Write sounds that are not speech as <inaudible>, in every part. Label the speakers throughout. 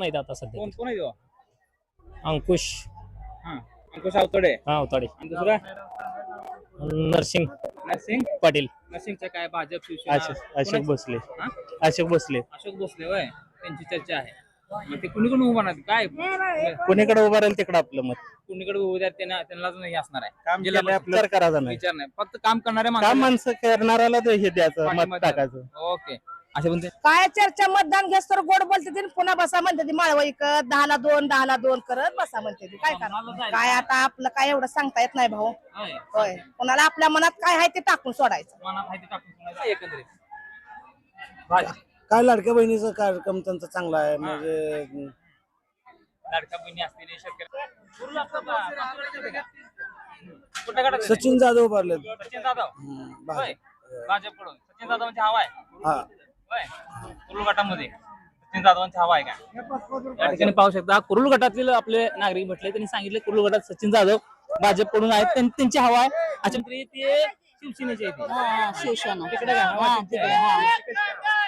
Speaker 1: नाहीत आता सध्या
Speaker 2: कोण कोण आहे तो?
Speaker 1: अंकुश.
Speaker 2: हा अंकुश आवतडे.
Speaker 1: हा अवताडे
Speaker 2: आणि दुसरा?
Speaker 1: नरसिंग.
Speaker 2: नरसिंग?
Speaker 1: पाटील.
Speaker 2: नरसिंगचं काय भाजप शिवसेना
Speaker 1: अशोक अशोक
Speaker 2: कोणाचं?
Speaker 1: भोसले.
Speaker 2: हा?
Speaker 1: अशोक भोसले.
Speaker 2: अशोक भोसले होय. त्यांची चर्चा आहे. मग ते कुणी कोण उभा नाही काय?
Speaker 1: कोणीकडे उभा राहील तिकडे आपलं मत?
Speaker 2: कुणीकडे उभे आहेत त्यांना त्यांनाच नाही असणार आहे.
Speaker 1: काम
Speaker 2: जिल्हा
Speaker 1: केलंय
Speaker 2: परिषद.
Speaker 1: आपलं. तर करायचं नाही.
Speaker 2: विचार नाही. फक्त काम माणसाला
Speaker 1: माणसं करणाऱ्याला ते हे द्यायचं
Speaker 2: पाठिंबा
Speaker 1: मत
Speaker 2: द्यायचा.
Speaker 1: टाकायचं.
Speaker 2: ओके. असे म्हणते.
Speaker 3: काय चर्चा मतदान घेस तर गोड बोलते ती पुन्हा बसा म्हणते ती माळव इकत दहाला दोन दहाला दोन करत बसा म्हणते ती. काय करा काय आता आपलं काय एवढं सांगता येत नाही भाऊ.
Speaker 2: होय.
Speaker 3: होय. कोणाला आपल्या मनात काय आहे ते टाकून सोडायचं.
Speaker 2: मनात आहे ते टाकून सोडायचं. एकंदरीत. भाज-
Speaker 4: काय लाडक्या बहिणीचा कार्यक्रम त्यांचा चांगला आहे? म्हणजे
Speaker 2: बहिणी शेतकरी? कुठल्या गटात?
Speaker 4: सचिन जाधव उभारले
Speaker 2: सचिन जाधव. होय. भाजपकडून सचिन जाधवांची हवा आहे.
Speaker 4: हा.
Speaker 2: कुरुल गटामध्ये सचिन जाधवांची हवा आहे का? या ठिकाणी पाहू शकता कुरुल गटातील आपले नागरिक म्हटले त्यांनी सांगितले कुरुल गटात सचिन जाधव भाजपकडून आहेत त्यां- त्यांची हवा आहे. अशा तरी ते शिवसेनेचे.
Speaker 5: शिवसेना.
Speaker 2: तिकडे.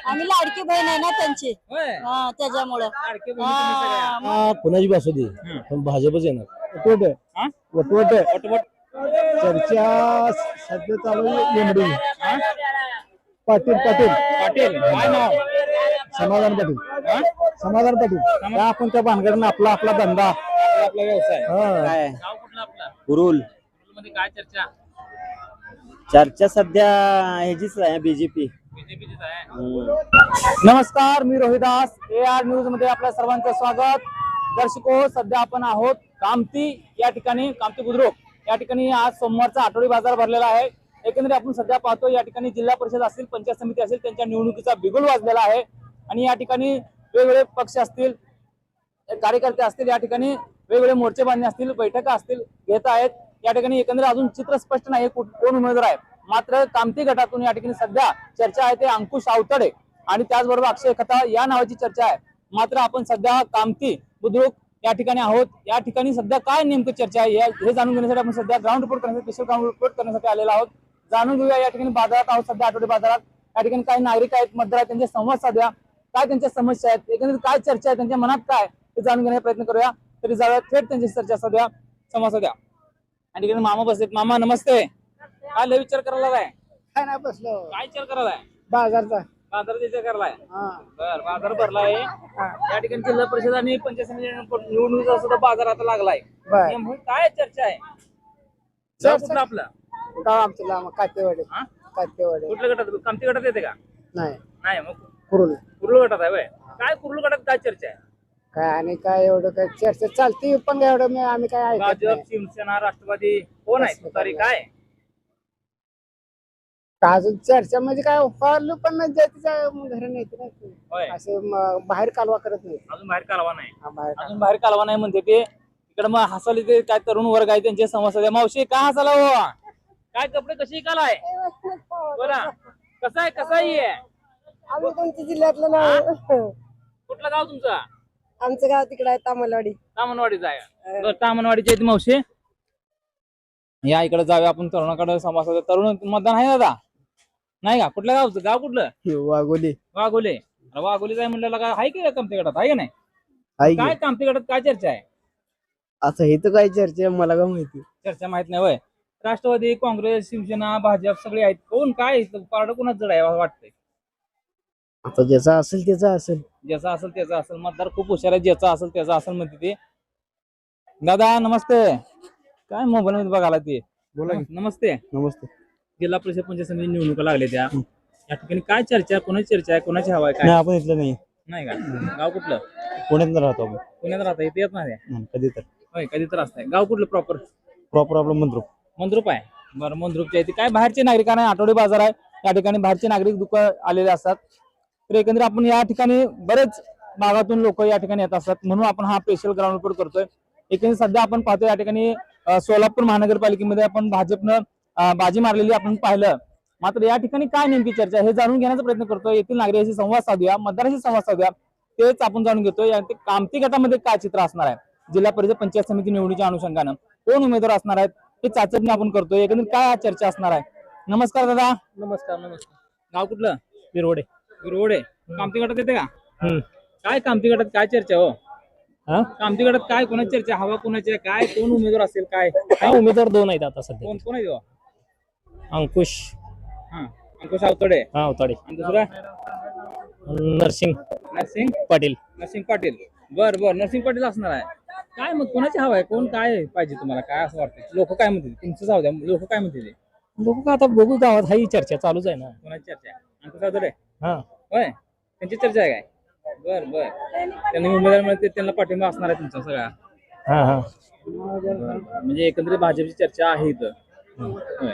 Speaker 5: आम्ही लाडकी बहीण आहे ना त्यांची?
Speaker 2: होय.
Speaker 5: हा त्याच्यामुळं. हा,
Speaker 4: कुणाची बासू दे पण भाजपच येणार. वटवट
Speaker 2: हा?
Speaker 4: वटवट
Speaker 2: वटवट.
Speaker 4: चर्चा सध्या चालू आहे पाटील पाटील.
Speaker 2: पाटील काय नाव?
Speaker 4: समाधान पाटील. समाधान पाटील. काय आपण त्या भानगडनं आपला आपला धंदा?
Speaker 2: आपला आपला व्यवसाय.
Speaker 4: काय?
Speaker 2: गाव कुठलं आपलं?
Speaker 6: कुरुल.
Speaker 2: मध्ये काय चर्चा?
Speaker 6: चर्चा सध्या ह्याचीच आहे बीजेपी.
Speaker 2: बीजेपीचीच आहे. नमस्कार मी रोहिदास. ए आर न्यूजमध्ये आपल्या सर्वांचं स्वागत. दर्शको सध्या आपण आहोत कामती या ठिकाणी कामती बुद्रुक. या ठिकाणी आज सोमवारचा आठवडी बाजार भरलेला आहे. एकंदरीत आपण सध्या पाहतो या ठिकाणी जिल्हा परिषद असतील पंचायत समिती असेल त्यांच्या निवडणुकीचा बिगुल वाजलेला आहे. आणि या ठिकाणी वेगवेगळे पक्ष असतील कार्यकर्ते असतील या ठिकाणी वेगवेगळे मोर्चे बांधणे असतील बैठका असतील घेत आहेत. या ठिकाणी एकंदरीत अजून चित्र स्पष्ट नाही कोण उमेदवार आहे. मात्र कामती गटातून या ठिकाणी सध्या चर्चा आहे ते अंकुश आवतडे आणि त्याचबरोबर अक्षय खता या नावाची चर्चा आहे. मात्र आपण सध्या कामती बुद्रुक या ठिकाणी आहोत. या ठिकाणी सध्या काय नेमकं चर्चा आहे या- हे जाणून घेण्यासाठी आपण सध्या ग्राउंड रिपोर्ट करण्यासाठी स्पेशल ग्राउंड रिपोर्ट करण्यासाठी आलेलो आहोत. जाणून घेऊया या ठिकाणी बाजारात आहोत सध्या आठवडे बाजारात. या ठिकाणी काही नागरिक आहेत मतदार त्यांचे संवाद साधूया. काय त्यांच्या समस्या आहेत एकंदरीत काय चर्चा आहे त्यांच्या मनात काय हे जाणून घेण्याचा प्रयत्न करूया. तरी जाऊया थेट त्यांची चर्चा साधूया संवाद साधूया. आणि ठिकाणी मामा बसलेत. मामा नमस्ते. काय लय विचार करायला काय
Speaker 4: काय नाही बसलो.
Speaker 2: काय विचार करायला
Speaker 4: बाजारचा.
Speaker 2: बाजार विचार करायलाय? बर बाजार भरलाय. या ठिकाणी जिल्हा परिषद आणि पंचायत समिती निवडणुकीचा सुद्धा बाजार आता लागलाय. काय चर्चा आहे? आपलं?
Speaker 4: गाव आमचं लांब कातेवाडी
Speaker 2: हा?
Speaker 4: कातेवाडी
Speaker 2: कुठल्या गटात कामती गटात येते का?
Speaker 4: नाही.
Speaker 2: नाही मग
Speaker 4: कुरुल.
Speaker 2: कुर्लू गटात आहे काय कुर्लू गटात काय चर्चा आहे?
Speaker 4: काय आणि काय एवढं काय चर्चा चालते पण काय एवढं मी- आम्ही काय ऐकत
Speaker 2: भाजप
Speaker 4: नाही.
Speaker 2: शिवसेना राष्ट्रवादी कोण आहे? तुतारी काय.
Speaker 4: का अजून चर्चा म्हणजे काय फारलं पण नाही जातीच्या घरी नाही ते नाही.
Speaker 2: होय.
Speaker 4: असं म- बाहेर कालवा करत नाही.
Speaker 2: अजून बाहेर कालवा नाही.
Speaker 4: हा, बाहेर
Speaker 2: अजून बाहेर कालवा नाही म्हणते ते. इकडे मग हसाले ते काय तरुण वर्ग आहे त्यांचे समस्या मावशी का हसाला हो? काय कपडे कशी कालाय? बरं कसं आहे कसं आहे? हे?
Speaker 7: आम्ही तुमच्या जिल्ह्यातलं नाव
Speaker 2: कुठलं गाव तुमचं?
Speaker 7: आमचं गाव तिकडे आहे तामलवाडी.
Speaker 2: तामनवाडीचा आहे. बरं, तामनवाडीची आहे ती मावशी. या इकडे जाऊया आपण तरुणाकडे समस्या तरुण मतदान आहे दादा नाही का? कुठल्या गावचं? गाव कुठलं?
Speaker 4: वागोली
Speaker 2: वाघोले. अरे वाघोली जाय म्हणलं का आहे की कामती गटात? आहे का नाही? काय कामती गटात? काय चर्चा आहे?
Speaker 4: असं हे तर काय चर्चा आहे, मला काय माहिती.
Speaker 2: चर्चा माहीत नाही वय राष्ट्रवादी काँग्रेस शिवसेना भाजप सगळे आहेत. कोण काय? पारड कोणाच जड आहे असं वाटतंय?
Speaker 4: आता ज्याचा असेल त्याचा असेल.
Speaker 2: ज्याचा असेल त्याचा असेल. मतदार खूप हुशार आहे ज्याचा असेल त्याचा असेल म्हणते ते. दादा नमस्ते. काय मोबाईल मध्ये बघायला ते?
Speaker 4: बोला की.
Speaker 2: नमस्ते.
Speaker 4: नमस्ते.
Speaker 2: जिल्हा परिषद पंचायत समिती निवडणुका लागल्या त्या. या ठिकाणी काय चर्चा आहे? कोणाची चर्चा आहे? कोणाची हवा आहे?
Speaker 4: नाही
Speaker 2: काय
Speaker 4: आपण इथलं नाही.
Speaker 2: नाही का? गाव कुठलं?
Speaker 4: पुण्यात राहतो आपण.
Speaker 2: पुण्यात राहता? येते येत नाही?
Speaker 4: हं, कधी तर
Speaker 2: होय कधी तर असतंय. गाव कुठलं प्रॉपर
Speaker 4: प्रॉपर आपलं मंद्रुप.
Speaker 2: मंद्रुप आहे. बरं मंद्रुपच्या इथे काय बाहेरचे नागरिकांना आठवडे बाजार आहे या ठिकाणी बाहेरचे नागरिक दुकान आलेले असतात. तर एकंदरीत आपण या ठिकाणी बरेच भागातून लोक या ठिकाणी येत असतात. म्हणून आपण हा स्पेशल ग्राउंड रिपोर्ट करतोय. एकंदरीत सध्या आपण पाहतोय या ठिकाणी सोलापूर महानगरपालिकेमध्ये आपण भाजपनं बाजी मारलेली आपण पाहिलं. मात्र या ठिकाणी काय नेमकी चर्चा आहे हे जाणून घेण्याचा प्रयत्न करतोय. येथील नागरिकांशी संवाद साधूया मतदारांशी संवाद साधूया. तेच आपण जाणून घेतोय. या कामती गटामध्ये काय चित्र असणार आहे? जिल्हा परिषद पंचायत समिती निवडणुकीच्या अनुषंगानं. कोण उमेदवार असणार आहेत? हे चाचपणी आपण करतोय. एकंदरीत काय चर्चा असणार आहे? नमस्कार दादा.
Speaker 1: नमस्कार नमस्कार.
Speaker 2: गाव कुठलं?
Speaker 1: बिरवडे
Speaker 2: विरोडे कामती गटात येते का? काय कामती गटात काय चर्चा हो?
Speaker 1: हा?
Speaker 2: कामती गटात काय कोणाची चर्चा? हवा कोणाची आहे? काय? कोण उमेदवार असेल? काय?
Speaker 1: हा उमेदवार दोन आहेत आता सध्या.
Speaker 2: कोण कोण आहे तो?
Speaker 1: अंकुश.
Speaker 2: हा. अंकुश आवतडे.
Speaker 1: हा अवताडे
Speaker 2: आणि दुसरा?
Speaker 1: नरसिंग.
Speaker 2: नरसिंग?
Speaker 1: पाटील.
Speaker 2: नरसिंग पाटील. बर बर. नरसिंग पाटील असणार आहे. काय मग कोणाची हवा आहे? कोण काय पाहिजे तुम्हाला? काय असं वाटतं लोक काय म्हणतील? तुमचं जाऊ द्या. लोक काय म्हणतील?
Speaker 1: लोक का आता बघू गावात हा ही चर्चा चालूच आहे ना.
Speaker 2: कोणाची चर्चा आहे? अंकुश आवतडे
Speaker 1: हा.
Speaker 2: होय? त्यांची चर्चा आहे काय? बर बर. त्यांनी उमेदवार मिळते त्यांना पाठिंबा असणार आहे तुमचा सगळा.
Speaker 1: हा हा.
Speaker 2: म्हणजे एकंदरीत भाजपची चर्चा आहे इथं. होय.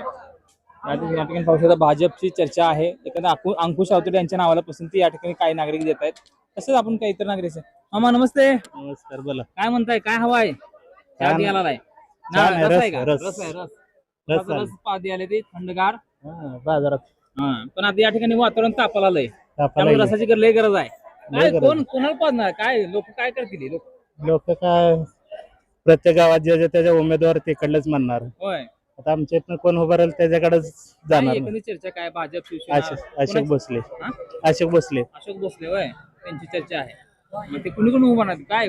Speaker 2: या ठिकाणी या ठिकाणी पाहू शकता भाजपची चर्चा आहे. एकंदर अंकु- अंकुश आवतडे यांच्या नावाला पसंती या ठिकाणी काही नागरिक देत आहेत. तसंच आपण काही इतर नागरिक आहेत. मामा नमस्ते.
Speaker 1: नमस्कार बोला.
Speaker 2: काय म्हणताय? काय हवा आहे चहा. द्यायला आहे
Speaker 1: छान आहे,
Speaker 2: रस
Speaker 1: रस,
Speaker 2: आहे का?
Speaker 1: रस.
Speaker 2: रस आहे रस.
Speaker 1: रस
Speaker 2: रस
Speaker 1: आहे.
Speaker 2: रस पादी आले ते थंडगार.
Speaker 1: हा, बाजारात.
Speaker 2: हा पण आता या ठिकाणी वातावरण तापाला आलंय त्यामुळे. रसाची लय गरज आहे. काय
Speaker 1: गरज
Speaker 2: कोण कोणाला पाजणार काय लोक काय करतील लोक?
Speaker 1: लोक काय प्रत्येक गावात जे जे त्याच्या उमेदवार तिकडलेच म्हणणार.
Speaker 2: होय.
Speaker 1: आता आमच्या इथनं कोण उभं राहील त्याच्याकडेच
Speaker 2: काय
Speaker 1: जाणार
Speaker 2: एकंदरीत चर्चा काय? भाजप शिवसेना
Speaker 1: अशोक
Speaker 2: कोणाची-
Speaker 1: भोसले.
Speaker 2: हा?
Speaker 1: अशोक भोसले.
Speaker 2: अशोक भोसले होय. त्यांची चर्चा आहे. मग ते कुणीकडून उभा नाही काय?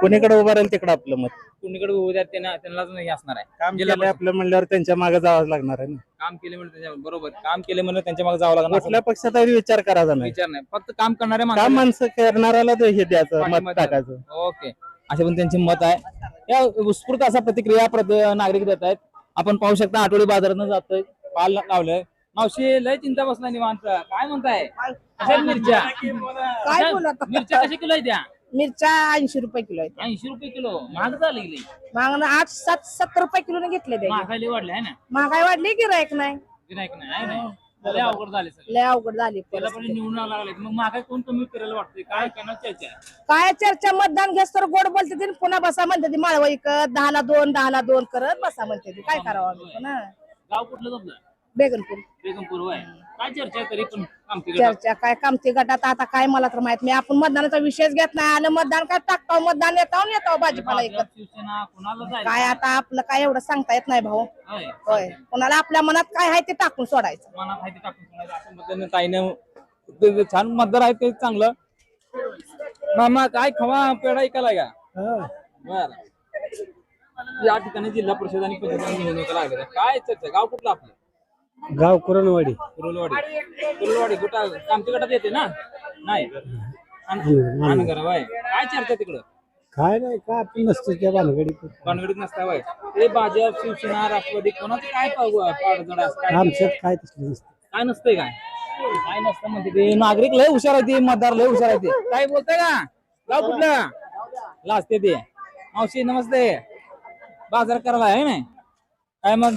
Speaker 1: कोणीकडे उभं राहील तिकडे आपलं मत?
Speaker 2: कुणीकडे उभे आहेत त्यांना त्यांनाच नाही असणार आहे.
Speaker 1: काम
Speaker 2: जिल्हा
Speaker 1: केलं आपलं म्हणल्यावर त्यांच्या मागे जावंच लागणार आहे ना?
Speaker 2: काम केले म्हणजे त्याच्या बरोबर. काम केले म्हणजे त्यांच्या मागे जावं लागणार. असं
Speaker 1: कुठल्या पक्षात तरी विचार करायचा नाही.
Speaker 2: विचार नाही. फक्त काम करणारे
Speaker 1: काम
Speaker 2: माणसं
Speaker 1: माणसं करणाऱ्याला ते हे द्यायचं मत. टाकायचं.
Speaker 2: ओके. असे पण त्यांचे मत आहे. या उत्स्फूर्त असा प्रतिक्रिया प्रत- नागरिक देत आहेत. आपण पाहू शकता आठवडी बाजारात जातोय. पाल लावलंय. मावशी लय चिंता बसला निवांत. काय म्हणताय? कशा मिरच्या.
Speaker 3: काय
Speaker 2: कशा-
Speaker 3: बोलू आता?
Speaker 2: मिरच्या कशा किलो
Speaker 3: मिरच्या ऐंशी रुपये किलो आहेत.
Speaker 2: ऐंशी रुपये किलो. महाग झाली गेली
Speaker 3: मागणं आठ सात सत्तर रुपये किलो घेतले ते.
Speaker 2: महागाई वाढली आहे ना?
Speaker 3: महागाई वाढली गिरायक नाही?
Speaker 2: गिरायक नाही आहे ना? लय अवघड झाले सगळं.
Speaker 3: लय अवघड झाली
Speaker 2: त्याला पण
Speaker 3: परिस्थिती.
Speaker 2: निवडून लागले मग महागाई कोण कमी करायला वाटतंय? काय करणार चर्चा? आहे?
Speaker 3: काय चर्चा? मतदान घेस तर गोड बोलते ती पुन्हा बसा म्हणते ती माळवा इकत दहाला दोन दहाला दोन करत बसा म्हणते ती. काय करावं आम्ही पुन्हा?
Speaker 2: गाव कुठलं तुमचं?
Speaker 3: बेगनपूर
Speaker 2: बेगमपूर होय. काय चर्चा आहे तरी पण आमची गटात?
Speaker 3: चर्चा काय? कामती गटात आता काय मला तर माहीत नाही. आपण मतदानाचा विषयच घेत नाही. आलं मतदान काय टाकतो मतदान येतो येतो भाजीपाला
Speaker 2: भाजप,
Speaker 3: इकत
Speaker 2: शिवसेना कुणाला जायचं?
Speaker 3: काय आता आपलं काय एवढं सांगता येत नाही भाऊ.
Speaker 2: होय.
Speaker 3: होय. कोणाला आपल्या मनात काय आहे ते टाकून सोडायचं.
Speaker 2: मनात आहे ते टाकून सोडायचं. असं मतदान ताईनं ते- ते छान मतदार आहे ते चांगलं. मामा काय खवा पेढा ऐकायला का? बर. या ठिकाणी जिल्हा परिषद आणि पंचायत निवडणुका लागल्या. काय चर्चा? गाव कुठलं आपलं?
Speaker 4: गाव कुरणवाडी.
Speaker 2: कुरुलवाडी कुरुलवाडी कुठं आमच्या गटात येते ना? नाही. आनंदगर होय काय चर्चा तिकडं?
Speaker 4: काय नाही काय आपण नसतो त्या भानगडी
Speaker 2: भानगडीत नसता होय. ते भाजप शिवसेना राष्ट्रवादी कोणाचं काय पाडजड असं काय?
Speaker 4: आमच्यात काय तसलं नसतं.
Speaker 2: काय नसतंय काय? काय नसतं म्हणते ते. नागरिक लय हुशार आहे ते मतदार लय हुशार आहे ते. काय बोलताय का? गाव कुठलं? लाजते ते. मावशी नमस्ते. बाजार करायला आहे ना? काय मग?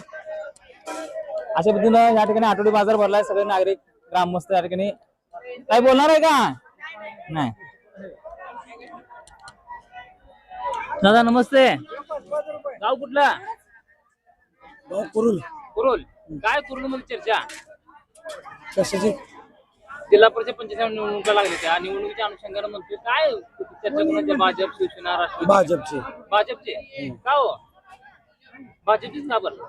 Speaker 2: अशा पद्धतीनं या ठिकाणी आठवडी बाजार भरलाय सगळे नागरिक ग्रामस्थ या ठिकाणी. काय बोलणार आहे का? नाही. दादा नमस्ते. गाव कुठलं?
Speaker 4: कुरुल.
Speaker 2: कुरुल. काय कुरुलमध्ये चर्चा?
Speaker 4: कशाची?
Speaker 2: जिल्हा परिषद पंचायत निवडणुका लागल्या त्या. निवडणुकीच्या अनुषंगाने म्हणतोय काय चर्चा कोणाच्या भाजप शिवसेना राष्ट्रवादी?
Speaker 4: भाजपची.
Speaker 2: भाजपचे? का हो? भाजपचीच का बरं?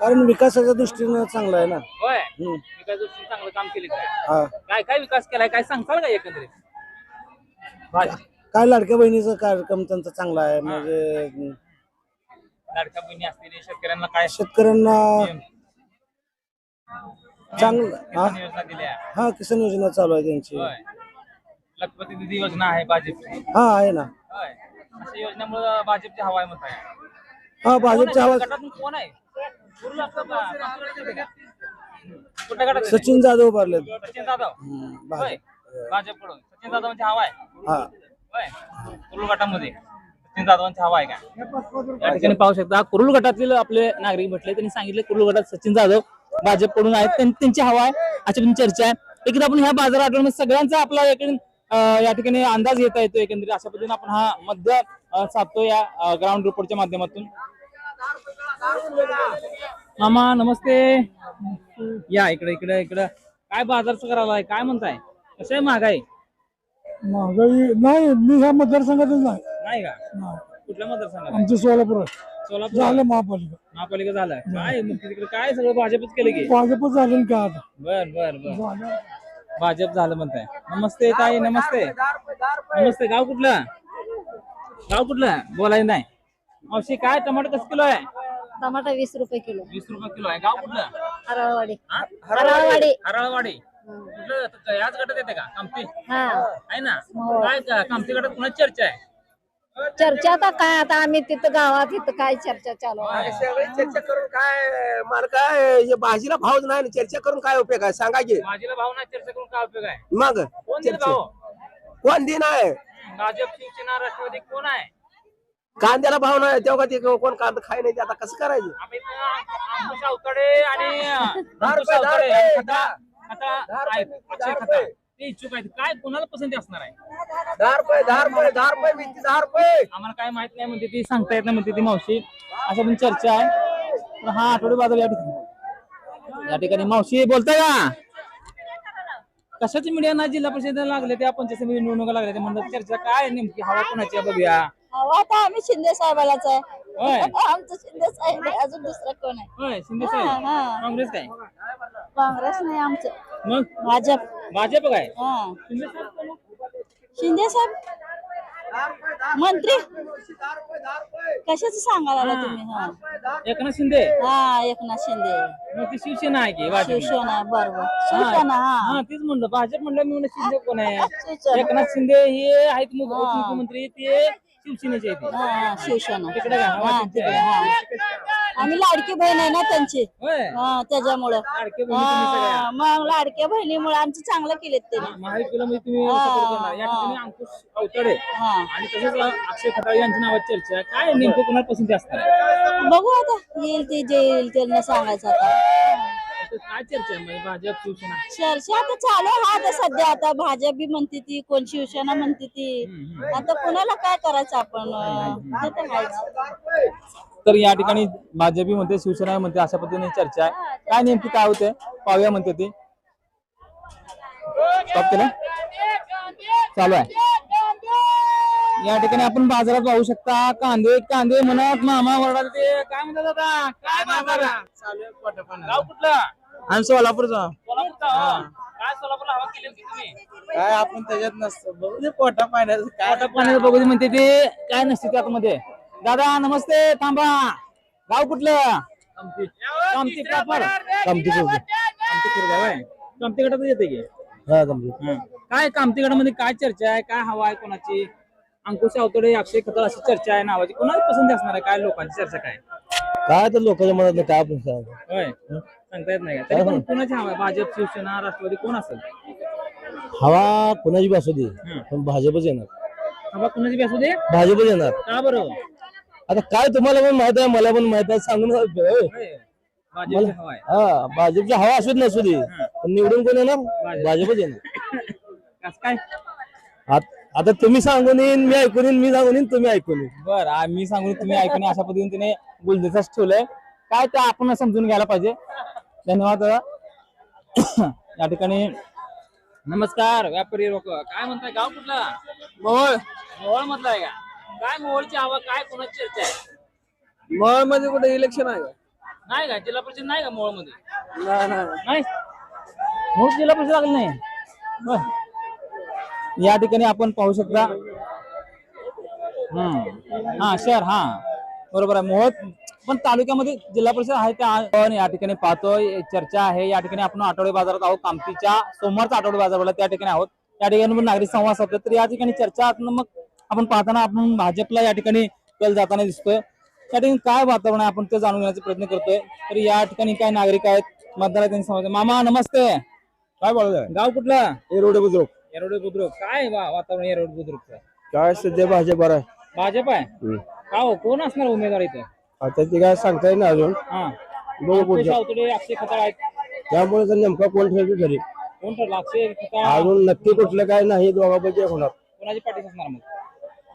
Speaker 4: कारण विकासाच्या दृष्टीनं चांगलं आहे ना.
Speaker 2: होय.
Speaker 4: हम्म.
Speaker 2: दृष्टीने चांगलं काम केले काय?
Speaker 4: हा.
Speaker 2: काय काय विकास केलाय? काय सांगताल का एकंदरीत?
Speaker 4: काय लाडक्या बहिणीचा कार्यक्रम त्यांचा चांगला आहे? म्हणजे अं,
Speaker 2: लाडक्या बहिणी असलेले शेतकऱ्यांना काय?
Speaker 4: शेतकऱ्यांना चांगलं हा.
Speaker 2: किसान योजना दिल्या.
Speaker 4: हा किसान योजना चालू आहे त्यांची.
Speaker 2: होय. लखपती दिदी योजना आहे भाजपची.
Speaker 4: हा आहे ना.
Speaker 2: होय. अशा योजनेमुळे भाजपची हवा आहे म्हणताय.
Speaker 4: हा भाजपच्या आवाज
Speaker 2: कोण आहे? कुठल्या गटात आहे?
Speaker 4: सचिन जाधव उभारले.
Speaker 2: सचिन जाधव? होय. भाजपकडून. सचिन जाधवांची हवा आहे.
Speaker 4: हा.
Speaker 2: होय. कुरुल गटामध्ये. सचिन जाधवांची हवा आहे का? या ठिकाणी पाहू शकता कुरुल गटातील आपले नागरिक भेटले त्यांनी सांगितले कुरुल गटात सचिन जाधव भाजपकडून आहेत त्यां- त्यांची हवा आहे अशी पण चर्चा आहे. एकदा आपण ह्या बाजार आठवड्यामध्ये सगळ्यांचा आपला एकूण अं, या ठिकाणी अंदाज घेता येतो एकंदरीत. अशा पद्धतीने आपण हा मध्य अं, साधतो या ग्राउंड रिपोर्टच्या माध्यमातून. मामा नमस्ते. या इकडे इकडे इकडे. काय बाजारचं करायला काय म्हणताय? कसं आहे महागाई?
Speaker 4: महागाई नाही मी ह्या मतदारसंघातच नाही.
Speaker 2: नाही का? कुठल्या मतदारसंघात?
Speaker 4: आमचं सोलापूर आहे.
Speaker 2: सोलापूर.
Speaker 4: झालं महापालिका.
Speaker 2: महापालिका झालं काय मग तिकडे काय सगळं भाजपच केलं की?
Speaker 4: भाजपच झालं का आता?
Speaker 2: बर बर बर. भाजप झालं म्हणताय. नमस्ते ताई नमस्ते. नमस्ते. गाव कुठलं? गाव कुठलं? बोलायचं नाही. मावशी काय टमाटर कसं किलो आहे?
Speaker 5: टमाटा वीस रुपये किलो.
Speaker 2: वीस रुपये किलो आहे. गाव कुठलं?
Speaker 5: हरळवाडी.
Speaker 2: हा?
Speaker 5: हरळवाडी.
Speaker 2: हरळवाडी. कुठलं? त- याच गटात येते का? कामती
Speaker 5: हा.
Speaker 2: आहे ना? काय का- कामती गटात कुणाची चर्चा आहे?
Speaker 5: चर्चा आता काय? आता आम्ही तिथं गावात इथं काय चर्चा चालू आहे?
Speaker 8: सगळे चर्चा करून काय मला काय हे भाजीला भाव नाही ना, चर्चा करून काय उपयोग आहे? सांगा की.
Speaker 2: माझीला भाव नाही चर्चा करून काय उपयोग आहे?
Speaker 8: मग
Speaker 2: कोण दिलं
Speaker 8: चर्चा. कोण दिन आहे?
Speaker 2: भाजप शिवसेना राष्ट्रवादी कोण आहे?
Speaker 8: कांद्याला भाव नाही तेव्हा ते कोण कांदा खाय नाही ते आता कसं करायचं? दहा रुपये, दहा रुपये, दहा. दहा रुपये, दहा. रुपये.
Speaker 2: ते इच्छुक आहेत. काय कोणाला पसंती असणार आहे?
Speaker 8: दहा रुपये दहा रुपये दहा रुपये वीस दहा रुपये.
Speaker 2: आम्हाला काय माहीत नाही म्हणते ती सांगता येत नाही म्हणते ती मावशी. अशा पण चर्चा आहे. तर हा आठवडे बाजार या ठिकाणी. या ठिकाणी मावशी बोलताय का? कशाची मीडिया ना जिल्हा परिषद लागले त्या पंचायत समिती निवडणुका लागल्या त्या म्हणतात चर्चा काय आहे नेमकी? हवा कोणाची आहे बघूया.
Speaker 5: आता आम्ही शिंदे साहेबालाच आहे.
Speaker 2: होय.
Speaker 5: आमचं शिंदे साहेब आहे, अजून दुसरं कोण आहे?
Speaker 2: होय शिंदे साहेब.
Speaker 5: हा.
Speaker 2: काँग्रेस काय?
Speaker 5: काँग्रेस नाही आमचं.
Speaker 2: मग?
Speaker 5: भाजप.
Speaker 2: भाजप काय?
Speaker 5: हा.
Speaker 2: शिंदे साहेब कोण?
Speaker 5: शिंदे साहेब? मंत्री? कशाच सांगायला तुम्ही? हा.
Speaker 2: एकनाथ शिंदे?
Speaker 5: हा एकनाथ शिंदे.
Speaker 2: मग ती शिवसेना आहे की
Speaker 5: शिवसेना बरोबर. शिवसेना हा.
Speaker 2: हा तेच म्हणलं. भाजप म्हणलं मी म्हणलं शिंदे कोण आहे?
Speaker 5: शिवसेना.
Speaker 2: एकनाथ शिंदे हे आहेत मुख-
Speaker 5: हा.
Speaker 2: उपमुख्यमंत्री. ते शिवसेनेचे आहेत
Speaker 5: हा हा, शिवसेना
Speaker 2: तिकडे काय हवा
Speaker 5: हा
Speaker 2: तिकडे
Speaker 5: तिकडे
Speaker 2: आहे.
Speaker 5: हा आम्ही लाडकी बहीण आहे ना त्यांची
Speaker 2: होय
Speaker 5: हा त्याच्यामुळं
Speaker 2: लाडके बहिणी तुम्ही सगळ्या.
Speaker 5: हा, मग लाडक्या बहिणीमुळे आमचं चांगलं केलेत त्यांनी
Speaker 2: महायुतीला म्हणजे तुम्ही support करणार. या. ठिकाणी अंकुश अवतडे
Speaker 5: हा
Speaker 2: आणि तसेच अक्षय खताळ यांच्या नावात चर्चा आहे. काय नेमकं कोणाला पसंती असणार
Speaker 5: बघू आता येईल ते जे येईल त्यांना सांगायचं आता
Speaker 2: तर काय चर्चा आहे म्हणजे भाजप शिवसेना
Speaker 5: चर्चा आता चालू आहे. आता सध्या आता भाजप बी म्हणते ती कोण शिवसेना म्हणते ती. आता कुणाला काय करायचं आपण? ते तर आहेच.
Speaker 2: तर या ठिकाणी भाजपी म्हणते शिवसेना म्हणते अशा पद्धतीने चर्चा आहे. काय नेमकी काय होते पाहूया म्हणते ती. Stop केलं? चालू आहे. या ठिकाणी आपण बाजारात पाहू शकता कांदे कांदे म्हणत मामा वरडाल ते. काय म्हणतात आता? काय बाजार गाव कुठलं?
Speaker 4: आणि सोलापूरचा
Speaker 2: सोलापूरचा? हो. काय सोलापूरला हवा केली होती तुम्ही?
Speaker 4: काय आपण त्याच्यात नसतो. बघू दे पोटा पाण्याचं काय
Speaker 2: आता पाण्याचं बघू दे म्हणते ते. काय नसते त्यात मध्ये दादा नमस्ते. थांबा. गाव कुठलं? कामती
Speaker 4: कमती
Speaker 2: आहे गटात येते की?
Speaker 4: हा कमती
Speaker 2: हं. काय कामती गटामध्ये काय चर्चा आहे? काय हवा आहे कोणाची? अंकुश अवतडे अक्षय खतर अशी चर्चा आहे नावाची. कोणाची पसंती असणार आहे? काय लोकांची चर्चा काय?
Speaker 4: काय तर लोकांच्या मनात काय आपण सांगू?
Speaker 2: होय. सांगता येत नाही का? तरी पण कोणाची हवा आहे? भाजप शिवसेना राष्ट्रवादी कोण असेल?
Speaker 4: हवा कुणाची बी असू दे पण भाजपच येणार.
Speaker 2: हवा कोणाची बी असू दे?
Speaker 4: भाजपच येणार.
Speaker 2: का बरं?
Speaker 4: आता काय तुम्हाला पण माहीत आहे मला पण माहीत आहे सांगून काय उपयोग आहे?
Speaker 2: होय. भाजपची हवा आहे.
Speaker 4: हा भाजपची हवा असू दे नसू दे पण निवडून कोण येणार? भाजपच येणार. <laughs>
Speaker 2: कसं काय?
Speaker 4: आत- आता तुम्ही सांगून येईन मी ऐकून येईन मी सांगून येईन तुम्ही ऐकून येईन.
Speaker 2: बर आम्ही सांगून तुम्ही ऐकून अशा पद्धतीने तिने गुलदस्ताच ठेवलंय. काय ते आपण समजून घ्यायला पाहिजे. धन्यवाद दादा. या ठिकाणी नमस्कार व्यापारी लोक. काय म्हणताय गाव कुठला? मोहोळ. मोहोळ मधला आहे का? काय मोहोळची हवा काय कोणाची चर्चा आहे?
Speaker 8: मळमध्ये कुठे इलेक्शन आहे
Speaker 2: नाही का? जिल्हा परिषद नाही का मोहोळमध्ये नाही? मोहोळ जिल्हा परिषद लागली नाही? बर. या ठिकाणी आपण पाहू शकता. हम्म. हा शहर हा. बरोबर आहे. मोहोळ पण तालुक्यामध्ये जिल्हा परिषद आहे त्या आपण या ठिकाणी पाहतोय चर्चा आहे. या ठिकाणी आपण आठवडे बाजारात आहोत. कामतीच्या सोमवारचा आठवडे बाजार त्या ठिकाणी आहोत. त्या ठिकाणी पण नागरिक संवाद साधतात तर या ठिकाणी चर्चा मग आपण पाहताना आपण भाजपला या ठिकाणी कल जाताना दिसतोय. या ठिकाणी काय वातावरण आहे? आपण ते जाणून घेण्याचा प्रयत्न करतोय. तर या ठिकाणी काय नागरिक आहेत? मतदार आहेत त्यांनी समजते मामा नमस्ते.
Speaker 4: काय बोलत
Speaker 2: गाव कुठला?
Speaker 4: हे रोड बुद्रुक.
Speaker 2: येरोडे बुद्रुक. काय वा- वातावरण येरोड बुद्रुकचं?
Speaker 4: काय सध्या भाजप बरं आहे.
Speaker 2: भाजप आहे? का हो? कोण असणार उमेदवार इथं?
Speaker 4: आता ते काय सांगता येईल अजून?
Speaker 2: हा.
Speaker 4: बघू
Speaker 2: अंकुश
Speaker 4: पुढच्या.
Speaker 2: अवतडे अक्षय खताळ आहेत.
Speaker 4: त्यामुळे तर नेमका कोण ठेवतो घरी
Speaker 2: कोण ठरलं? अक्षय खताळ
Speaker 4: अजून नक्की कुठलं काय नाही दोघांपैकी एक होणार.
Speaker 2: कोणाची पार्टी असणार मग.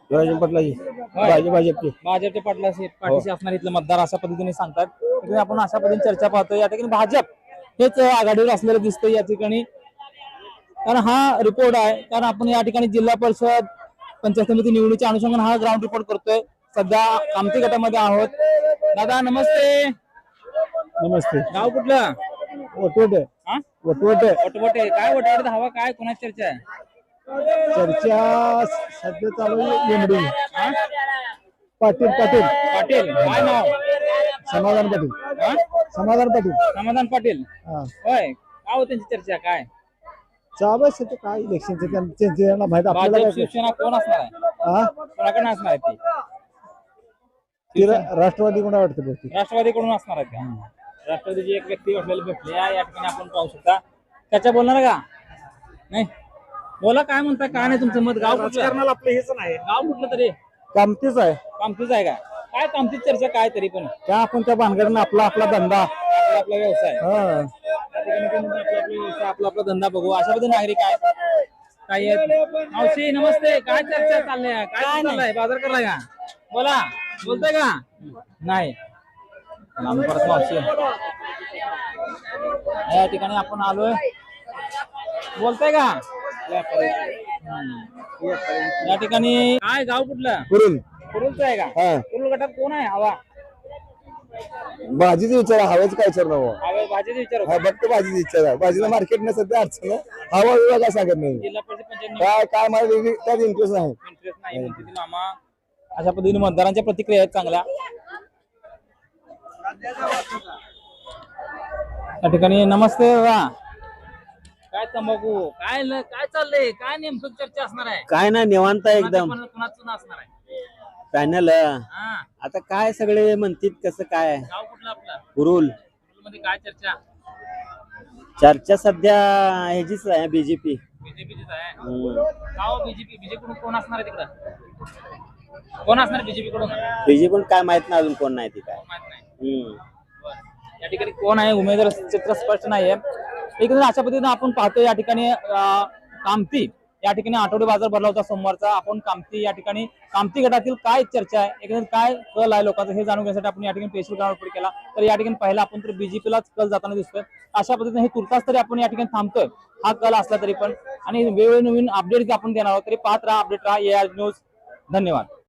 Speaker 4: शिवाजी पाटलाची भाजप भाजपची.
Speaker 2: भाजपच्या पाटला पार्टीशी असणार इथलं मतदार अशा पद्धतीने सांगतात. तिकडे आपण अशा पद्धतीने चर्चा पाहतो या ठिकाणी भाजप हेच आघाडीवर असलेलं दिसतं या ठिकाणी. कारण हा रिपोर्ट आहे. कारण आपण या ठिकाणी जिल्हा परिषद पंचायत समिती निवडणुकीच्या अनुषंगाने हा ग्राउंड रिपोर्ट करतोय. सध्या कामती गटामध्ये आहोत. दादा नमस्ते.
Speaker 4: नमस्ते.
Speaker 2: गाव कुठलं?
Speaker 4: ओटोट
Speaker 2: हा?
Speaker 4: वटवट.
Speaker 2: वटवटे. काय वटवटे हवा? काय कोणाची चर्चा आहे?
Speaker 4: चर्चा सध्या चालू आहे पाटील पाटील.
Speaker 2: पाटील. काय नाव?
Speaker 4: समाधान पाटील.
Speaker 2: हा?
Speaker 4: समाधान पाटील.
Speaker 2: समाधान पाटील.
Speaker 4: हा.
Speaker 2: होय. काय हो त्यांची चर्चा? काय?
Speaker 4: चालू आहे सध्या काय इलेक्शनचं त्यां- त्यांचं यांना माहीत आपल्याला
Speaker 2: भाजप
Speaker 4: काय
Speaker 2: शिवसेना कोण असणार आहे?
Speaker 4: हा?
Speaker 2: कोणाकडे असणार आहे ती?
Speaker 4: राष्ट्रवादी कोणा वाटतं बहुतेक
Speaker 2: राष्ट्रवादीकडून असणार आहे का? राष्ट्रवादीची एक व्यक्ती बसलेली भेटली आहे या ठिकाणी आपण पाहू शकता. त्याच्या बोलणार का? नाही? बोला काय म्हणता काय नाही तुमचं मत? गाव कुठलं?
Speaker 1: आपलं हेच नाही.
Speaker 2: गाव कुठलं तरी?
Speaker 4: कामतीच आहे.
Speaker 2: कामतीच आहे का? काय कामतीच चर्चा काय तरी पण?
Speaker 4: त्या आपण त्या भानगडनं आपला आपला धंदा.
Speaker 2: आपला आपला व्यवसाय.
Speaker 4: हा.
Speaker 2: त्या ठिकाणी ते म्हणतात आपला आपला व्यवसाय आपला आपला धंदा बघू. अशा पद्धतीने नागरिक आहे काही आहेत? मावशी नमस्ते. काय चर्चा चालली आहे? काय चाललंय? बाजार करलाय का? बोला. बोलताय का? नाही. परत मावशी या ठिकाणी आपण आलोय. बोलताय का? हम्म. या ठिकाणी काय गाव कुठलं?
Speaker 4: कुरुल.
Speaker 2: कुरुलचं आहे का?
Speaker 4: हा.
Speaker 2: कुरुल गटात कोण आहे? हवा.
Speaker 4: भाजीचा विचार हवाच काय विचार नव्हतं
Speaker 2: हवे भाजीचा विचार
Speaker 4: हा फक्त भाजीचा विचार. आहे भाजीला मार्केट नाही सध्या अडचण आहे. हवा विभाग काय सांगत नाही.
Speaker 2: जिल्हा परिषद पंचायत
Speaker 4: काय काय मला त्यात इंटरेस्ट नाही.
Speaker 2: इंटरेस्ट नाही म्हणते ती मामा. अशा पद्धतीने मतदारांच्या प्रतिक्रिया आहेत चांगल्या. त्या ठिकाणी नमस्ते दादा. काय तंबाखू? काय ल- काय चाललंय? काय नेमकं चर्चा असणार आहे?
Speaker 6: काय नाही निवांत आहे एकदम.
Speaker 2: कोणाचं- कोणाचं असणार आहे.
Speaker 6: पॅनल
Speaker 2: हा.
Speaker 6: आता काय सगळे म्हणतील कसं काय?
Speaker 2: गाव कुठलं आपलं?
Speaker 6: कुरुल.
Speaker 2: मध्ये काय चर्चा?
Speaker 6: चर्चा सध्या ह्याचीच आहे बीजेपी
Speaker 2: बीजेपीचीच आहे. गाव बीजेपी बीजेपी कोण असणार आहे तिकडं? कोण असणार बीजेपी कडून?
Speaker 6: बीजेपी पण काय माहीत नाही अजून कोण नाही ती काय.
Speaker 2: माहीत नाही.
Speaker 6: हम्म.
Speaker 2: या ठिकाणी कोण आहे? उमेदवार चित्र स्पष्ट नाहीये. एकंदर अशा पद्धतीने आपण पाहतो या ठिकाणी अं, कामती. या ठिकाणी आठवडे बाजार भरला होता सोमवारचा. आपण कामती या ठिकाणी कामती गटातील काय चर्चा आहे? एकंदर काय कल आहे लोकांचं हे जाणून घेण्यासाठी आपण या ठिकाणी पेशल ग्राउंड केला. तर या ठिकाणी पहिला आपण तर बीजेपीलाच कल जाताना दिसतोय. अशा पद्धतीने हे तुर्तास तरी आपण या ठिकाणी थांबतोय. हा कल असला तरी पण. आणि वेगवेगळे नवीन अपडेट आपण देणार आहोत तरी पाहत राहा अपडेट राहा. A news. धन्यवाद.